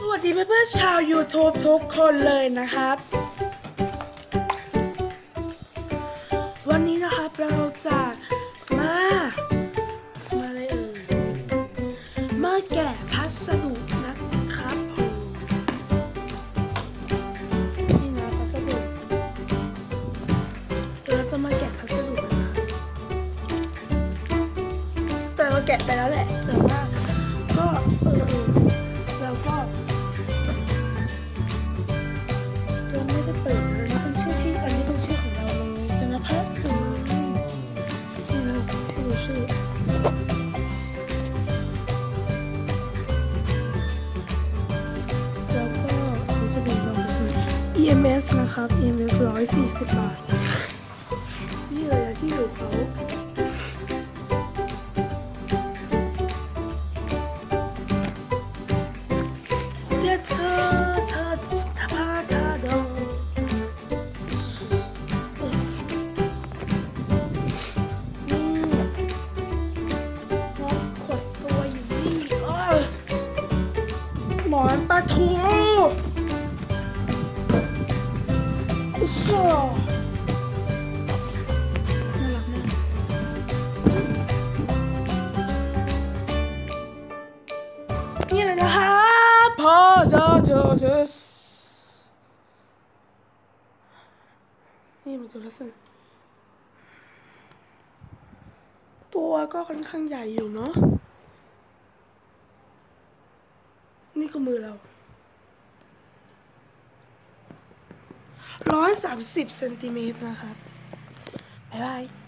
สวัสดีเพื่อนๆชาว YouTube ทุกคนเลยนะครับ วันนี้นะครับเราจะมามาอะไรเอ่ยมาแกะพัสดุนะครับผมนี่นะพัสดุเราจะมาแกะพัสดุกันนะครับแต่เราแกะไปแล้วแหละแต่ว่า ที่แล้วก็อันนี้จะเป็นลองซื้อ EMS นะครับ EMS ร้อยสี่สิบบาท นี่เลยะที่อยู่เขาเจ้าเธอ หมอนปลาทูอุชอน่ารักมากนี่เลยนะครับพอจะเจอเจอนี่มาดูแล้วสิตัวก็ค่อนข้างใหญ่อยู่เนาะ่ก็มือเราร้อยสามสิบเซนติเมตรนะครับ บ๊ายบาย